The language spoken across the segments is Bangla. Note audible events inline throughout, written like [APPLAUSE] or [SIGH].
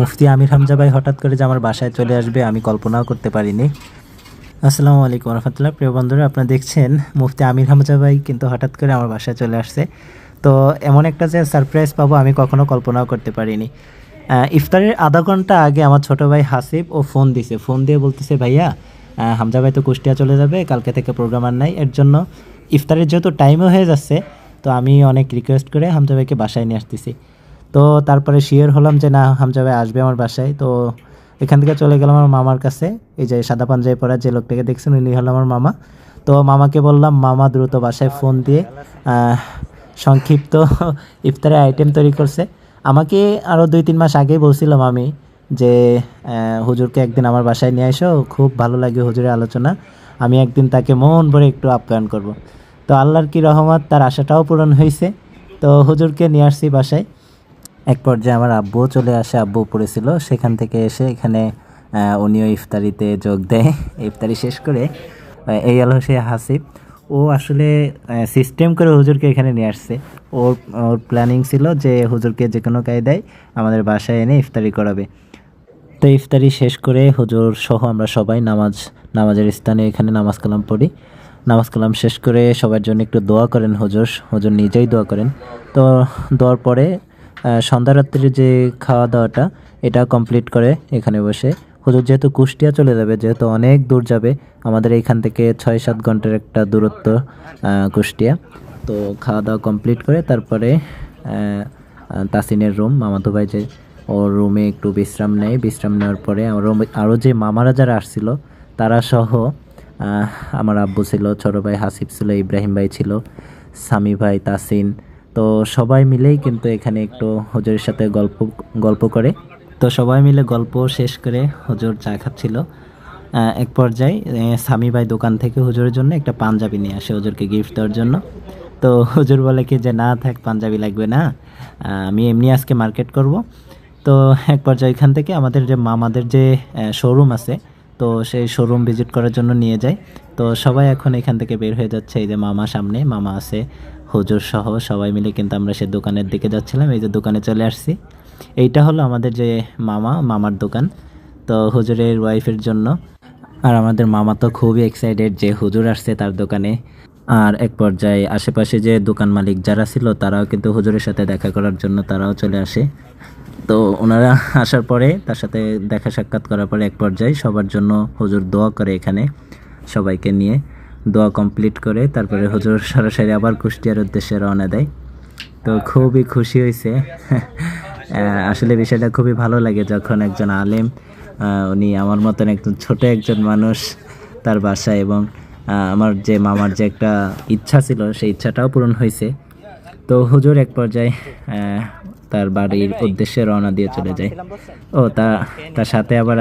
মুফতি আমির হামজা ভাই হঠাৎ করে যে আমার বাসায় চলে আসবে, আমি কল্পনাও করতে পারিনি। আসসালামু আলাইকুম রহমতুল্লাহ। প্রিয় বন্ধুরা, আপনারা দেখছেন মুফতি আমির হামজা ভাই কিন্তু হঠাৎ করে আমার বাসায় চলে আসছে। তো এমন একটা যে সারপ্রাইজ পাবো আমি কখনো কল্পনাও করতে পারিনি। ইফতারের আধা ঘণ্টা আগে আমার ছোট ভাই হাসিব, ও ফোন দিছে। ফোন দিয়ে বলতেছে, ভাইয়া হামজা ভাই তো কুষ্টিয়া চলে যাবে, কালকে থেকে প্রোগ্রাম আর নাই। এর জন্য ইফতারের যেহেতু টাইমও হয়ে যাচ্ছে, তো আমি অনেক রিকোয়েস্ট করে হামজা ভাইকে বাসায় নিয়ে আসতেছি। তো তারপরে শিওর হলাম যে না হামজা ভাই আসবে আমার বাসায়। তো এখান থেকে চলে গেলাম আমার মামার কাছে। এই যে সাদা পাঞ্জাবি পরা যে লোকটাকে দেখছেন, উনি হলো আমার মামা। তো মামাকে বললাম, মামা দ্রুত বাসায় ফোন দিয়ে সংক্ষিপ্ত [LAUGHS] ইফতারের আইটেম তৈরি করছে। আমাকে আরও দুই তিন মাস আগেই বলছিলাম আমি যে হুজুরকে একদিন আমার বাসায় নিয়ে এসো খুব ভালো লাগে হুজুরের আলোচনা। আমি একদিন তাকে মন ভরে একটু আপ্যায়ন করব। তো আল্লাহর কি রহমত, তার আশাটাও পূরণ হয়েছে তো হুজুরকে নিয়ে আসছি বাসায়। এক পর্যায়ে আমার আব্বুও চলে আসে, আব্বু পড়েছিল সেখান থেকে এসে এখানে উনিও ইফতারিতে যোগ দেয়। [LAUGHS] ইফতারি শেষ করে এই হলো সে হাসিব। ও আসলে সিস্টেম করে হুজুরকে এখানে নিয়ে আসছে। ওর ওর প্ল্যানিং ছিল যে হুজুরকে যে কোনো কায়দায় আমাদের বাসায় এনে ইফতারি করাবে। তো ইফতারি শেষ করে হুজুর সহ আমরা সবাই নামাজ, নামাজের স্থানে এখানে নামাজ কালাম পড়ি। নামাজ কালাম শেষ করে সবার জন্য একটু দোয়া করেন হুজুর। হুজুর নিজেই দোয়া করেন। তো দোয়ার পরে আহ, সন্ধ্যা রাত্রির যে খাওয়া দাওয়াটা এটা কমপ্লিট করে এখানে বসে। হুজুর যেহেতু কুষ্টিয়া চলে যাবে যেহেতু অনেক দূর যাবে আমাদের এইখান থেকে ছয় সাত ঘণ্টার একটা দূরত্ব কুষ্টিয়া। তো খাওয়া দাওয়া কমপ্লিট করে তারপরে তাসিনের রুম মামাতো ভাই যে ওর রুমে একটু বিশ্রাম নেয়। বিশ্রাম নেওয়ার পরে আরও যে মামারা যারা আসছিল তারা সহ আমার আব্বু ছিল ছোটো ভাই হাসিফ ছিল ইব্রাহিম ভাই ছিল সামি ভাই তাসিন তো সবাই মিলেই কিন্তু এখানে একটু হুজুরের সাথে গল্প গল্প করে। তো সবাই মিলে গল্প শেষ করে হুজুর চা খাচ্ছিল। এক পর্যায়ে সামি ভাই দোকান থেকে হুজুরের জন্য একটা পাঞ্জাবি নিয়ে আসে হুজুরকে গিফট দেওয়ার জন্য। তো হুজুর বলে কি যে, না থাক, পাঞ্জাবি লাগবে না। আমি এমনি আজকে মার্কেট করব। তো এক পর্যায়ে এখান থেকে আমাদের যে মামাদের যে শোরুম আছে, তো সেই শোরুম ভিজিট করার জন্য নিয়ে যায়। তো সবাই এখন এখান থেকে বের হয়ে যাচ্ছে, এই যে মামা সামনে, মামা আছে। হুজুর সহ সবাই মিলে কিন্তু আমরা সে দোকানের দিকে যাচ্ছিলাম, এই যে দোকানে চলে আসছি। এইটা হলো আমাদের যে মামা, মামার দোকান। তো হুজুরের ওয়াইফের জন্য। আর আমাদের মামা তো খুবই এক্সাইটেড যে হুজুর আসছে তার দোকানে। আর এক পর্যায়ে আশেপাশে যে দোকান মালিক যারা ছিল, তারাও কিন্তু হুজুরের সাথে দেখা করার জন্য তারাও চলে আসে। তো ওনারা আসার পরে তার সাথে দেখা সাক্ষাৎ করার পরে এক পর্যায়ে সবার জন্য হুজুর দোয়া করে এখানে সবাইকে নিয়ে। দোয়া কমপ্লিট করে তারপরে হুজুর সরাসরি আবার কুষ্টিয়ার উদ্দেশ্যে রওনা দেয়। তো খুবই খুশি হয়েছে আসলে বিষয়টা খুবই ভালো লাগে যখন একজন আলেম উনি আমার মতন একজন ছোট একজন মানুষ তার বাসায় এবং আমার যে মামার যে একটা ইচ্ছা ছিল সেই ইচ্ছাটাও পূরণ হয়েছে তো হুজুর এক পর্যায়ে তার বাড়ির উদ্দেশ্যে রওনা দিয়ে চলে যায়। ও তা তার সাথে আবার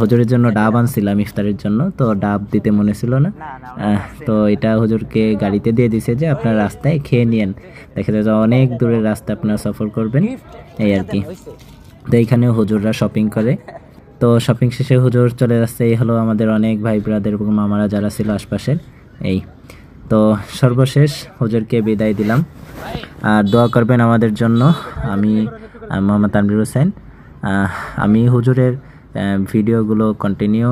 হুজুরের জন্য ডাব আনছিলাম ইফতারের জন্য তো ডাব দিতে মনে ছিল না। তো এটা হুজুরকে গাড়িতে দিয়ে দিছে যে আপনার রাস্তায় খেয়ে নিয়েন। দেখা যায় যে অনেক দূরের রাস্তা আপনার সফর করবেন এই আর কি। তো এইখানে হুজুররা শপিং করে। তো শপিং শেষে হুজুর চলে যাচ্ছে এই হলো আমাদের অনেক ভাই ব্রাদের এবং মামারা যারা ছিল আশপাশের এই। তো সর্বশেষ হুজুরকে বিদায় দিলাম। আর দোয়া করবেন আমাদের জন্য আমি মোহাম্মদ তানবির হোসেন। আমি হুজুরের ভিডিওগুলো কন্টিনিউ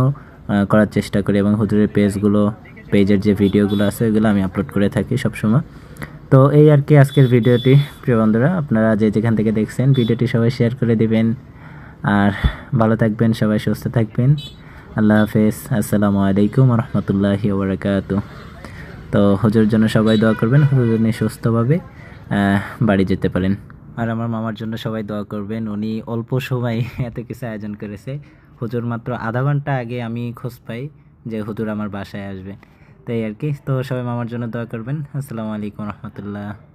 করার চেষ্টা করি এবং হুজুরের পেজগুলো পেজের যে ভিডিওগুলো আছে, ওইগুলো আমি আপলোড করে থাকি সবসময়। তো এই আর কি আজকের ভিডিওটি, প্রিয় বন্ধুরা। আপনারা যে যেখান থেকে দেখছেন, ভিডিওটি সবাই শেয়ার করে দিবেন। আর ভালো থাকবেন, সবাই সুস্থ থাকবেন। আল্লাহ হাফেজ। আসসালামু আলাইকুম রহমতুল্লাহি ওবরাকাতু। তো হুজুর জন্য সবাই দোয়া করবেন, হুজুর যেন সুস্থভাবে বাড়ি যেতে পারেন। আর আমার মামার জন্য সবাই দোয়া করবেন। উনি অল্প সময় [LAUGHS] এত কিছু আয়োজন করেছে। হুজুর মাত্র আধা ঘণ্টা আগে আমি খোঁজ পাই যে হুজুর আমার বাসায় আসবে তাই আর কি। তো সবাই মামার জন্য দোয়া করবেন। আসসালামু আলাইকুম রহমতুল্লাহ।